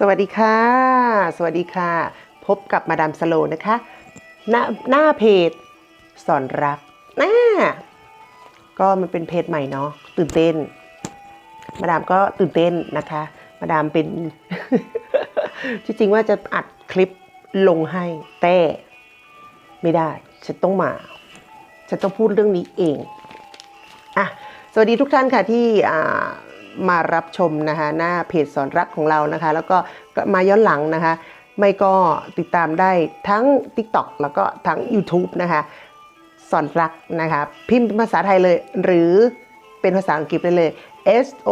สวัสดีค่ะ สวัสดีค่ะ พบกับมาดามสโลนะคะหน้าหน้าเพจสอนรักน่าก็มันเป็นเพจใหม่เนาะตื่นเต้น มาดามก็ตื่นเต้นนะคะ มาดามเป็นที่จริงว่าจะอัดคลิปลงให้แต่ไม่ได้ ฉันต้องมา ฉันต้องพูดเรื่องนี้เองอะสวัสดีทุกท่านค่ะที่อ่า มารับชมนะคะหน้าเพจสอนรักของเรานะคะ แล้วก็มาย้อนหลังนะคะ ไม่ก็ติดตามได้ทั้ง TikTok แล้วก็ทั้ง YouTube นะคะ สอนรักนะคะ พิมพ์ภาษาไทยเลย หรือเป็นภาษาอังกฤษได้เลย S O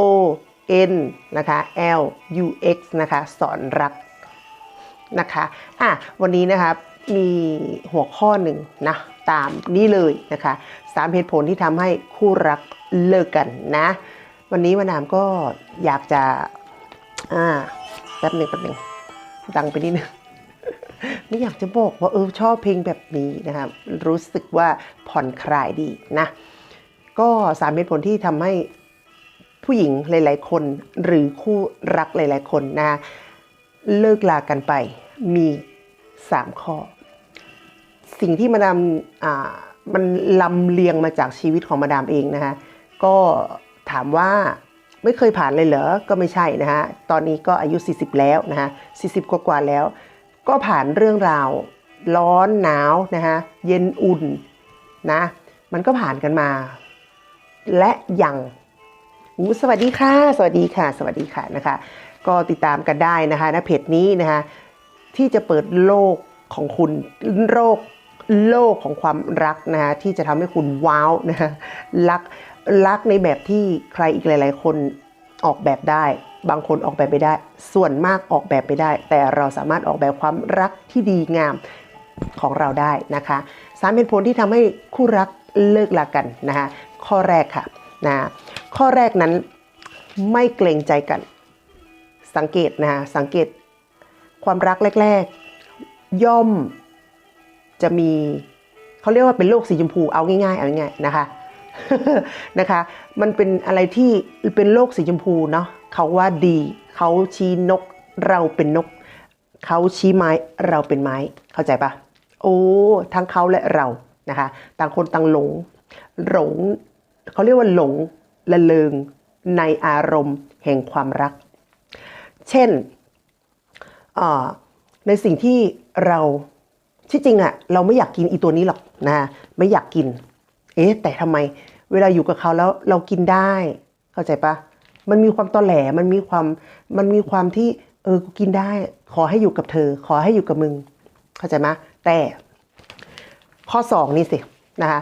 N นะคะ L U X นะคะ สอนรักนะคะอะวันนี้นะคะมีหัวข้อหนึ่งนะตามนี้เลยนะคะสามเหตุผลที่ทำให้คู่รักเลิกกันนะ วันนี้มาดามก็อยากจะ อ่าแป๊บหนึ่งแป๊บหนึ่งดังไปนิดนึงไม่อยากจะบอกว่าเออชอบเพลงแบบนี้นะครับ รู้สึกว่าผ่อนคลายดีนะ ก็สามเหตุผลที่ทำให้ผู้หญิงหลาย ๆ คน หรือคู่รักหลาย ๆ คนนะ เลิกลากันไปมี 3 ข้อ สิ่งที่มาดามอ่ามันลำเลียงมาจากชีวิตของมาดามเองนะคะก็ ถามว่าไม่เคยผ่านเลยเหรอ ก็ไม่ใช่นะฮะ ตอนนี้ก็อายุ 40 แล้วนะฮะ40 กว่าๆแล้ว ก็ผ่านเรื่องราว ร้อนหนาวนะฮะ เย็นอุ่นนะ มันก็ผ่านกันมา และยังอู้สวัสดีค่ะ สวัสดีค่ะ สวัสดีค่ะนะคะ ก็ติดตามกันได้นะคะณเพจนี้นะคะ ที่จะเปิดโลกของคุณโลกโลกของความรักนะคะที่จะทำให้คุณว้าวนะคะรัก รักในแบบที่ใครอีกหลาย ๆ คนออกแบบได้ บางคนออกแบบไม่ได้ ส่วนมากออกแบบไม่ได้ แต่เราสามารถออกแบบความรักที่ดีงามของเราได้นะคะสามเหตุผลที่ทำให้คู่รักเลิกลากันนะคะข้อแรกค่ะนะข้อแรกนั้นไม่เกรงใจกัน สังเกตนะะสังเกตความรักแรก ๆ ย่อมจะมีเขาเรียกว่าเป็นโลกสีชมพูเอาง่ายๆเอาง่ายๆนะคะ นะคะ มันเป็นอะไรที่เป็นโลกสีชมพูเนาะเขาว่าดี เขาชี้นกเราเป็นนก เขาชี้ไม้เราเป็นไม้ เข้าใจปะโอ้ทั้งเขาและเรานะคะ ต่างคนต่างหลง หลงเขาเรียกว่าหลงละเลงในอารมณ์แห่งความรัก เช่นในสิ่งที่เราที่จริงอะเราไม่อยากกินอีตัวนี้หรอกนะไม่อยากกิน เอ๊ะแต่ทำไมเวลาอยู่กับเขาแล้วเรากินได้ เข้าใจปะมันมีความตอแหลมันมีความมันมีความที่เออกูกินได้ ขอให้อยู่กับเธอ ขอให้อยู่กับมึง เข้าใจไหมแต่ข้อสองนี่สินะคะ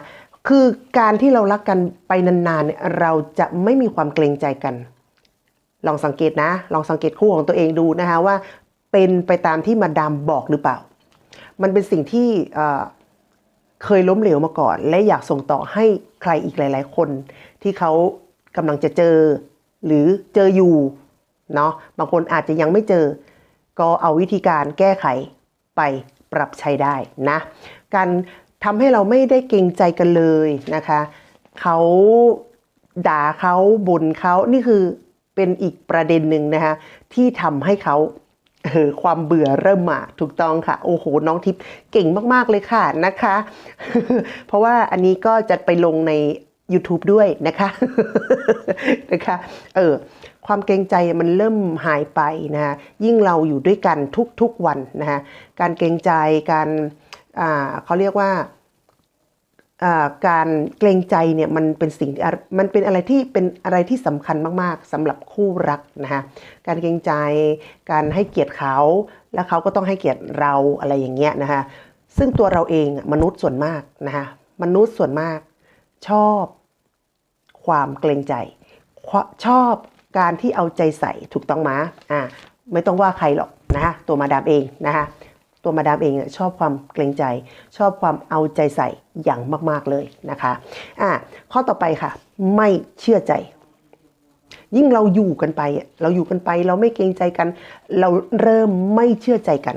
คือการที่เรารักกันไปนานๆเนี่ยเราจะไม่มีความเกรงใจกัน ลองสังเกตนะ ลองสังเกตคู่ของตัวเองดูนะคะว่าเป็นไปตามที่มาดามบอกหรือเปล่า มันเป็นสิ่งที่ เคยล้มเหลวมาก่อน และอยากส่งต่อให้ใครอีกหลาย ๆ คน ที่เขากำลังจะเจอ หรือเจออยู่เนาะบางคนอาจจะยังไม่เจอ ก็เอาวิธีการแก้ไขไปปรับใช้ได้นะ การทำให้เราไม่ได้เกรงใจกันเลยนะคะเขาด่าเขาบ่นเขานี่คือเป็นอีกประเด็นหนึ่งนะคะที่ทำให้เขา เออความเบื่อเริ่มมาถูกต้องค่ะ โอ้โห น้องทิพย์เก่งมาก ๆ เลยค่ะนะคะ เพราะว่าอันนี้ก็จะไปลงใน YouTube ด้วยนะคะนะคะเออความเกรงใจมันเริ่มหายไปนะะยิ่งเราอยู่ด้วยกันทุกๆวันนะคะการเกรงใจการอ่าเขาเรียกว่า การเกรงใจเนี่ยมันเป็นสิ่งมันเป็นอะไรที่เป็นอะไรที่สำคัญมากๆสำหรับคู่รักนะคะการเกรงใจ การให้เกียรติเขา แล้วเขาก็ต้องให้เกียรติเราอะไรอย่างเงี้ยนะคะซึ่งตัวเราเองมนุษย์ส่วนมากนะคะมนุษย์ส่วนมาก ชอบความเกรงใจ ชอบการที่เอาใจใส่ถูกต้องไหมอ่าไม่ต้องว่าใครหรอกนะคะตัวมาดามเองนะคะ ตัวมาดามเองเนี่ยชอบความเกรงใจ ชอบความเอาใจใส่อย่างมาก ๆเลยนะคะอะข้อต่อไปค่ะ ไม่เชื่อใจ ยิ่งเราอยู่กันไป เราอยู่กันไป เราไม่เกรงใจกัน เราเริ่มไม่เชื่อใจกัน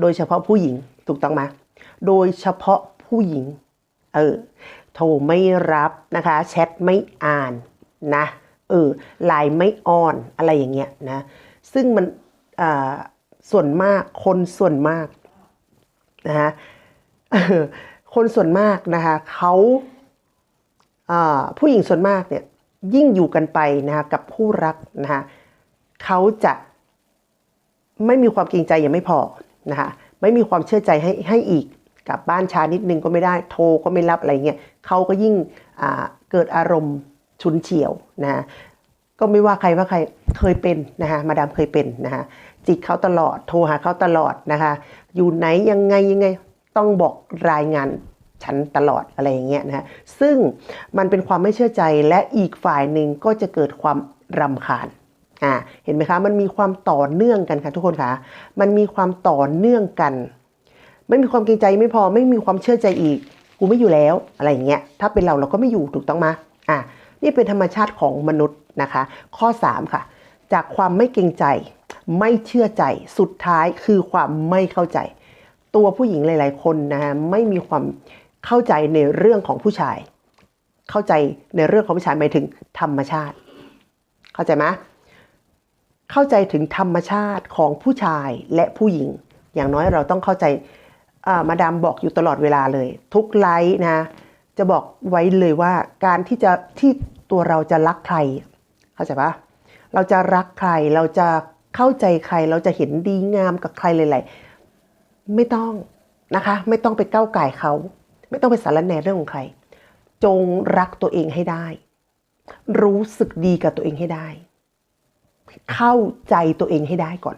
โดยเฉพาะผู้หญิงถูกต้องไหมโดยเฉพาะผู้หญิงเออโทรไม่รับนะคะแชทไม่อ่านนะเออไลน์ไม่ออนอะไรอย่างเงี้ยนะซึ่งมันอ่า ส่วนมากคนส่วนมากนะฮะคนส่วนมากนะคะเขาผู้หญิงส่วนมากเนี่ยยิ่งอยู่กันไปนะคะกับผู้รักนะคะเขาจะไม่มีความเกรงใจยังไม่พอนะคะไม่มีความเชื่อใจให้ให้อีกกลับบ้านช้านิดนึงก็ไม่ได้โทรก็ไม่รับอะไรเงี้ยเขาก็ยิ่งเกิดอารมณ์ฉุนเฉียวนะะ ก็ไม่ว่าใครว่าใครเคยเป็นนะคะมาดามเคยเป็นนะคะจิกเขาตลอดโทรหาเขาตลอดนะคะอยู่ไหนยังไงยังไงต้องบอกรายงานฉันตลอดอะไรอย่างเงี้ยนะฮะซึ่งมันเป็นความไม่เชื่อใจและอีกฝ่ายหนึ่งก็จะเกิดความรำคาญอ่าเห็นไหมคะมันมีความต่อเนื่องกันค่ะทุกคนคะมันมีความต่อเนื่องกัน ไม่มีความเกรงใจไม่พอไม่มีความเชื่อใจอีกกูไม่อยู่แล้วอะไรอย่างเงี้ยถ้าเป็นเราเราก็ไม่อยู่ถูกต้องไหมอะนี่เป็นธรรมชาติของมนุษย์ นะคะ ข้อ 3 ค่ะ จากความไม่เกรงใจ ไม่เชื่อใจสุดท้ายคือความไม่เข้าใจ ตัวผู้หญิงหลาย ๆ คนนะฮะไม่มีความเข้าใจในเรื่องของผู้ชาย เข้าใจในเรื่องของผู้ชายหมายถึงธรรมชาติ เข้าใจไหมเข้าใจถึงธรรมชาติของผู้ชายและผู้หญิง อย่างน้อยเราต้องเข้าใจมาดามบอกอยู่ตลอดเวลาเลย ทุกไลฟ์นะ จะบอกไว้เลยว่าการที่จะที่ตัวเราจะรักใคร เข้าใจปะเราจะรักใครเราจะเข้าใจใครเราจะเห็นดีงามกับใครเลยๆไม่ต้องนะคะ ไม่ต้องไปก้าวไก่เขา ไม่ต้องไปสารแหนเรื่องของใคร จงรักตัวเองให้ได้ รู้สึกดีกับตัวเองให้ได้ เข้าใจตัวเองให้ได้ก่อน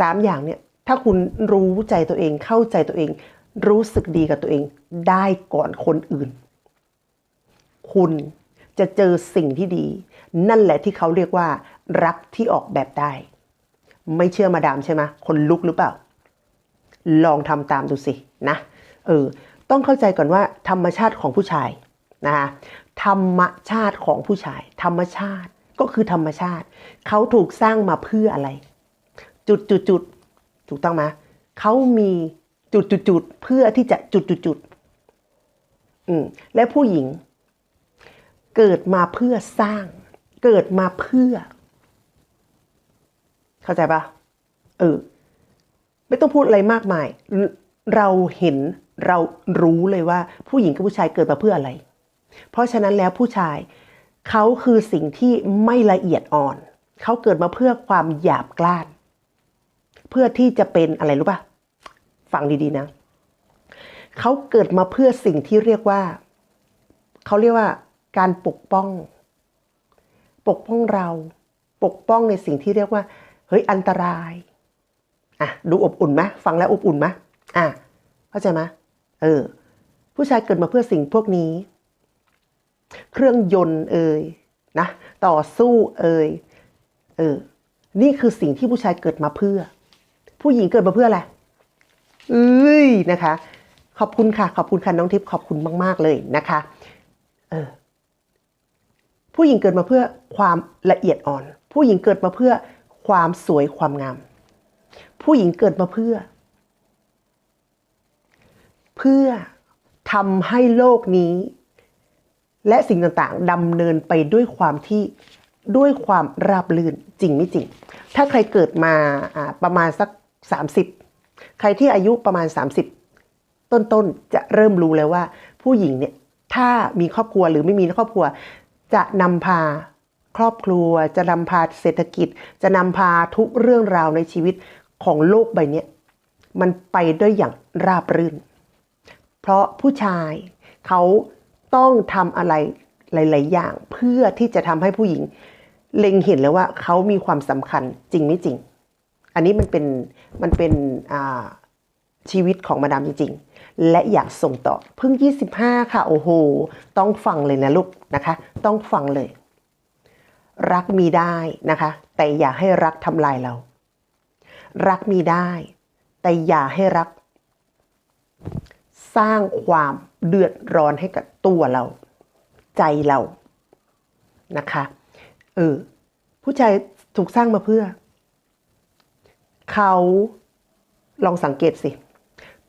สามอย่างเนี่ยถ้าคุณรู้ใจตัวเองเข้าใจตัวเอง รู้สึกดีกับตัวเองได้ก่อนคนอื่น คุณ จะเจอสิ่งที่ดี นั่นแหละที่เขาเรียกว่า รักที่ออกแบบได้ ไม่เชื่อมาดามใช่ไหมคนลุกหรือเปล่า ลองทำตามดูสินะเออต้องเข้าใจก่อนว่า ธรรมชาติของผู้ชายนะคะธรรมชาติของผู้ชาย ธรรมชาติก็คือธรรมชาติ เขาถูกสร้างมาเพื่ออะไร จุดจุดจุดถูกต้องไหมเขามีจุดจุดจุดเพื่อที่จะจุดจุดจุดอืมและผู้หญิง เกิดมาเพื่อสร้าง เกิดมาเพื่อ เข้าใจปะเออ ไม่ต้องพูดอะไรมากมาย เราเห็นเรารู้เลยว่า ผู้หญิงกับผู้ชายเกิดมาเพื่ออะไร เพราะฉะนั้นแล้วผู้ชายเขาคือสิ่งที่ไม่ละเอียดอ่อน เขาเกิดมาเพื่อความหยาบกล้าน เพื่อที่จะเป็นอะไรรู้ปะฟังดีๆนะเขาเกิดมาเพื่อสิ่งที่เรียกว่า เขาเรียกว่า การปกป้อง ปกป้องเรา ปกป้องในสิ่งที่เรียกว่า เฮ้ยอันตราย อะ ดูอบอุ่นไหมฟังแล้วอบอุ่นไหมอะเข้าใจไหมเออ ผู้ชายเกิดมาเพื่อสิ่งพวกนี้ เครื่องยนต์เอ่ยนะต่อสู้เอ่ยเออ นี่คือสิ่งที่ผู้ชายเกิดมาเพื่อ ผู้หญิงเกิดมาเพื่ออะไรเอ้ยนะคะ ขอบคุณค่ะ ขอบคุณค่ะน้องทิพย์ขอบคุณมาก ๆ เลยนะคะ เออ ผู้หญิงเกิดมาเพื่อความละเอียดอ่อน ผู้หญิงเกิดมาเพื่อความสวยความงาม ผู้หญิงเกิดมาเพื่อ เพื่อทำให้โลกนี้ และสิ่งต่างๆดำเนินไปด้วยความที่ด้วยความราบรื่นจริงไม่จริง ถ้าใครเกิดมาประมาณสัก 30 ใครที่อายุประมาณ 30 ต้นๆ จะเริ่มรู้แล้วว่า ผู้หญิงเนี่ยถ้ามีครอบครัวหรือไม่มีครอบครัว จะนำพาครอบครัว จะนำพาเศรษฐกิจ จะนำพาทุกเรื่องราวในชีวิตของโลกใบนี้มันไปด้วยอย่างราบรื่น เพราะผู้ชายเขาต้องทำอะไรหลาย ๆ อย่างเพื่อที่จะทำให้ผู้หญิง เล็งเห็นแล้วว่าเขามีความสำคัญจริงไม่จริง อันนี้มันเป็นมันเป็นชีวิตของมาดามจริงๆ และอยากส่งต่อเพิ่ง 25 ค่ะ โอ้โห ต้องฟังเลยนะลูกนะคะ ต้องฟังเลย รักมีได้นะคะ แต่อย่าให้รักทำลายเรา รักมีได้ แต่อย่าให้รัก สร้างความเดือดร้อนให้กับตัวเรา ใจเรานะคะเออผู้ชายถูกสร้างมาเพื่อ เขาลองสังเกตสิ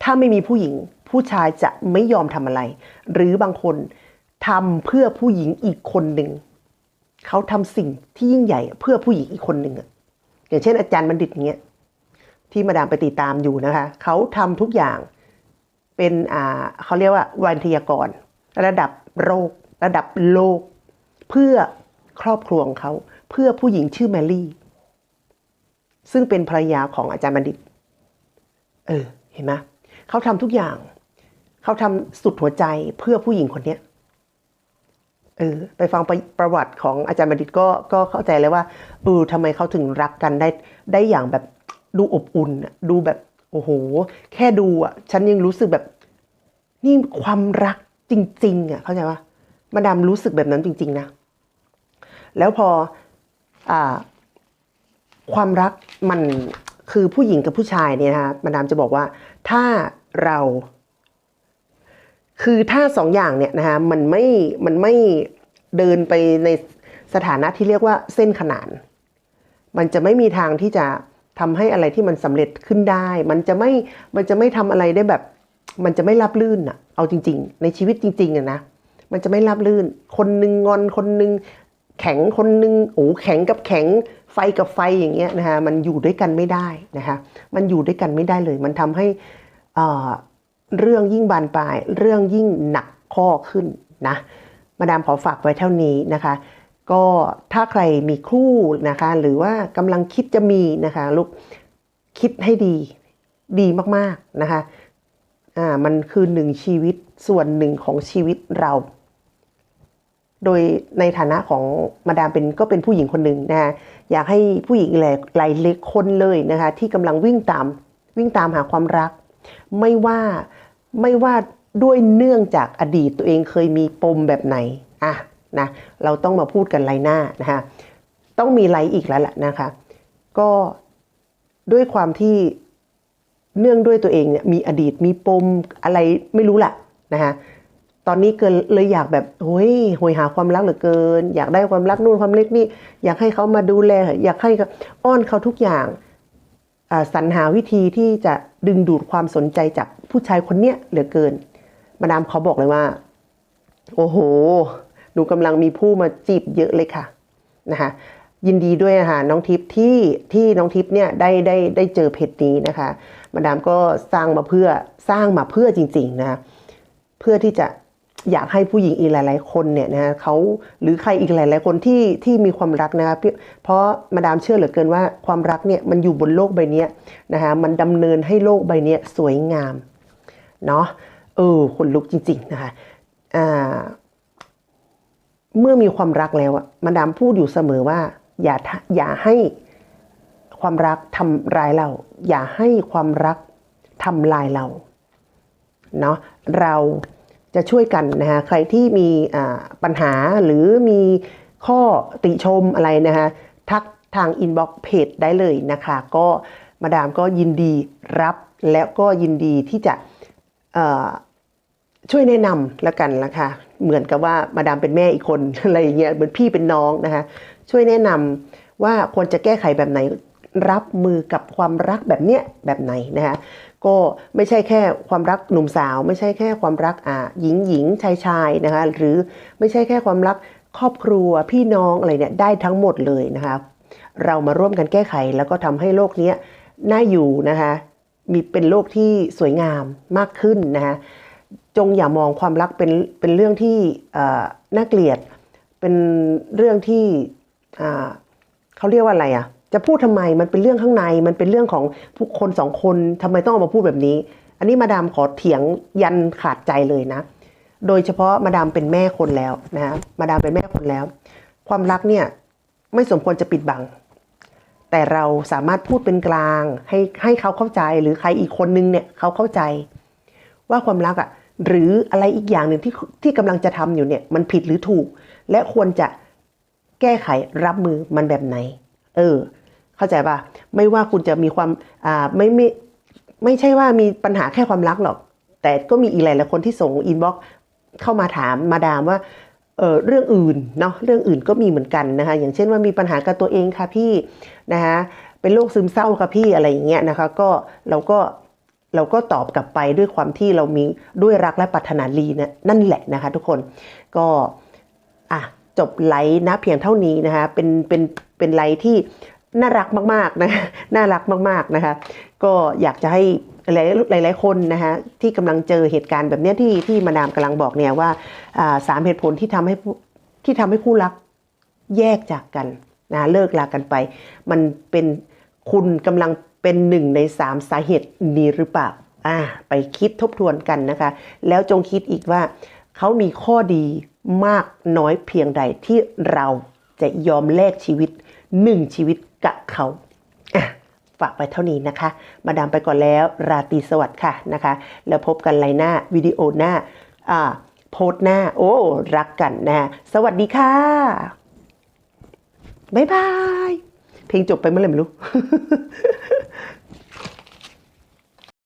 ถ้าไม่มีผู้หญิง ผู้ชายจะไม่ยอมทำอะไร หรือบางคนทำเพื่อผู้หญิงอีกคนหนึ่งเขาทำสิ่งที่ยิ่งใหญ่เพื่อผู้หญิงอีกคนหนึ่งอย่างเช่นอาจารย์บัณฑิตอย่างเงี้ยที่มาดามไปติดตามอยู่นะคะเขาทำทุกอย่างเป็นอ่าเขาเรียกว่าวิทยากร ระดับโลกระดับโลก เพื่อครอบครัวของเขาเพื่อผู้หญิงชื่อแมรี่ ซึ่งเป็นภรรยาของอาจารย์บัณฑิต เออ เห็นไหม เขาทำทุกอย่าง เขาทำสุดหัวใจเพื่อผู้หญิงคนเนี้ยเออไปฟังประประวัติของอาจารย์บัณฑิตก็ก็เข้าใจเลยว่าเออทำไมเขาถึงรักกันได้ได้อย่างแบบดูอบอุ่นอะดูแบบโอ้โห แค่ดูอะ ฉันยังรู้สึกแบบนี่ความรักจริง ๆ อะ เข้าใจปะมาดามรู้สึกแบบนั้นจริง ๆ นะ แล้วพออ่า ความรักมันคือผู้หญิงกับผู้ชายเนี่ยนะคะมาดามจะบอกว่า ถ้า เรา คือถ้าสองอย่างเนี่ยนะคะมันไม่มันไม่เดินไปในสถานะที่เรียกว่าเส้นขนาน มันจะไม่มีทางที่จะทำให้อะไรที่มันสำเร็จขึ้นได้ มันจะไม่ มันจะไม่ทำอะไรได้แบบ มันจะไม่รับลื่นอะเอาจริง ๆ ในชีวิตจริงๆอะนะ มันจะไม่รับลื่น คนหนึ่งงอน คนหนึ่งแข็ง คนหนึ่งโอ้แข็งกับแข็ง ไฟกับไฟอย่างเงี้ยนะคะ มันอยู่ด้วยกันไม่ได้นะคะ มันอยู่ด้วยกันไม่ได้เลย มันทำให้ เรื่องยิ่งบานปลาย เรื่องยิ่งหนักข้อขึ้นนะ มาดามขอฝากไว้เท่านี้นะคะ ก็ถ้าใครมีคู่นะคะ หรือว่ากำลังคิดจะมีนะคะลูกคิดให้ดีดีมากๆนะคะอ่ามันคือหนึ่งชีวิตส่วนหนึ่งของชีวิตเรา โดยในฐานะของมาดามเป็นก็เป็นผู้หญิงคนหนึ่งนะคะอยากให้ผู้หญิงหลายหลายเล็กคนเลยนะคะ ที่กำลังวิ่งตามวิ่งตามหาความรัก ไม่ว่าไม่ว่าด้วยเนื่องจากอดีตตัวเองเคยมีปมแบบไหนอะนะเราต้องมาพูดกันไลน์หน้านะคะต้องมีไลน์อีกแล้วแหละนะคะ ก็ด้วยความที่เนื่องด้วยตัวเองเนี่ยมีอดีตมีปมอะไรไม่รู้แหละนะคะตอนนี้เกินเลยอยากแบบโอ้ยหวยหาความรักเหลือเกิน อยากได้ความรักนู่นความเล็กนี่อยากให้เขามาดูแล อยากให้อ้อนเขาทุกอย่าง สรรหาวิธีที่จะดึงดูดความสนใจจากผู้ชายคนเนี้ยเหลือเกิน มาดามเขาบอกเลยว่า โอ้โห หนูกำลังมีผู้มาจีบเยอะเลยค่ะนะคะยินดีด้วยนะคะน้องทิพย์ที่ที่น้องทิพย์เนี่ยได้ได้ได้เจอเพจนี้นะคะ มาดามก็สร้างมาเพื่อสร้างมาเพื่อจริงๆนะคะเพื่อที่จะ อยากให้ผู้หญิงอีกหลาย ๆ คนเนี่ยนะคะเขาหรือใครอีกหลาย ๆ คนที่ที่มีความรักนะคะเพเพราะมาดามเชื่อเหลือเกินว่าความรักเนี่ยมันอยู่บนโลกใบนี้นะคะมันดำเนินให้โลกใบนี้สวยงามเนาะเออคนลุกจริง ๆ นะคะอ่าเมื่อมีความรักแล้วอะมาดามพูดอยู่เสมอว่า อย่าอย่าให้ความรักทำร้ายเรา อย่าให้ความรักทำลายเราเนาะเรา จะช่วยกันนะคะใครที่มีปัญหาหรือมีข้อติชมอะไรนะคะทักทางอินบ็อกซ์เพจได้เลยนะคะ ก็มาดามก็ยินดีรับแล้วก็ยินดีที่จะช่วยแนะนำแล้วกันละค่ะเหมือนกับว่ามาดามเป็นแม่อีกคนอะไรอย่างเงี้ยเหมือนพี่เป็นน้องนะคะ ช่วยแนะนำว่าควรจะแก้ไขแบบไหนรับมือกับความรักแบบเนี้ยแบบไหนนะคะ ก็ไม่ใช่แค่ความรักหนุ่มสาว ไม่ใช่แค่ความรักอ่าหญิงหญิงชายชายนะคะหรือไม่ใช่แค่ความรักครอบครัวพี่น้องอะไรเนี่ยได้ทั้งหมดเลยนะคะเรามาร่วมกันแก้ไขแล้วก็ทำให้โลกเนี้ยน่าอยู่นะคะมีเป็นโลกที่สวยงามมากขึ้นนะคะจงอย่ามองความรักเป็นเป็นเรื่องที่น่าเกลียด เป็นเรื่องที่เขาเรียกว่าอะไรอะ จะพูดทำไมมันเป็นเรื่องข้างในมันเป็นเรื่องของผู้คนสองคนทำไมต้องเอามาพูดแบบนี้ อันนี้มาดามขอเถียงยันขาดใจเลยนะ โดยเฉพาะมาดามเป็นแม่คนแล้วนะฮะมาดามเป็นแม่คนแล้ว ความรักเนี่ยไม่สมควรจะปิดบัง แต่เราสามารถพูดเป็นกลางให้ให้เขาเข้าใจหรือใครอีกคนนึงเนี่ยเขาเข้าใจ ว่าความรักอะ่ะหรืออะไรอีกอย่างหนึ่งที่ที่กำลังจะทำอยู่เนี่ยมันผิดหรือถูก และควรจะแก้ไขรับมือมันแบบไหน เออ เข้าใจป่ะไม่ว่าคุณจะมีความอ่าไม่ไม่ไม่ใช่ว่ามีปัญหาแค่ความรักหรอก แต่ก็มีอีกหลายๆคนที่ส่งอินบ็อกเข้ามาถามมาดามว่าเออเรื่องอื่นเนาะเรื่องอื่นก็มีเหมือนกันนะคะอย่างเช่นว่ามีปัญหากับตัวเองค่ะพี่นะคะเป็นโรคซึมเศร้าค่ะพี่อะไรอย่างเงี้ยนะคะก็เราก็เราก็ตอบกลับไปด้วยความที่เรามีด้วยรักและปรารถนาดีนะนั่นแหละนะคะ ทุกคนก็อะจบไลฟ์นะเพียงเท่านี้นะคะเป็นเป็นเป็นไลฟ์ที่ น่ารักมากๆนะน่ารักมากๆนะคะ ก็อยากจะให้หลายหลายๆคนนะคะที่กำลังเจอเหตุการณ์แบบนี้ที่ที่มาดามกำลังบอกเนี่ยว่าสามเหตุผลที่ทำให้ที่ทำให้คู่รักแยกจากกันนะเลิกลากันไป มันเป็นคุณกำลังเป็นหนึ่งในสามสาเหตุนี้หรือเปล่าอ่าไปคิดทบทวนกันนะคะ แล้วจงคิดอีกว่าเขามีข้อดีมากน้อยเพียงใดที่เราจะยอมแลกชีวิตหนึ่งชีวิต กับเขาฝากไปเท่านี้นะคะ มาดามไปก่อนแล้วราตรีสวัสดิ์ค่ะนะคะ แล้วพบกันไลน์หน้าวิดีโอหน้าอ่าโพสหน้า โอ้ รักกันนะ สวัสดีค่ะ บ๊ายบาย เพลงจบไปเมื่อไหร่ไม่รู้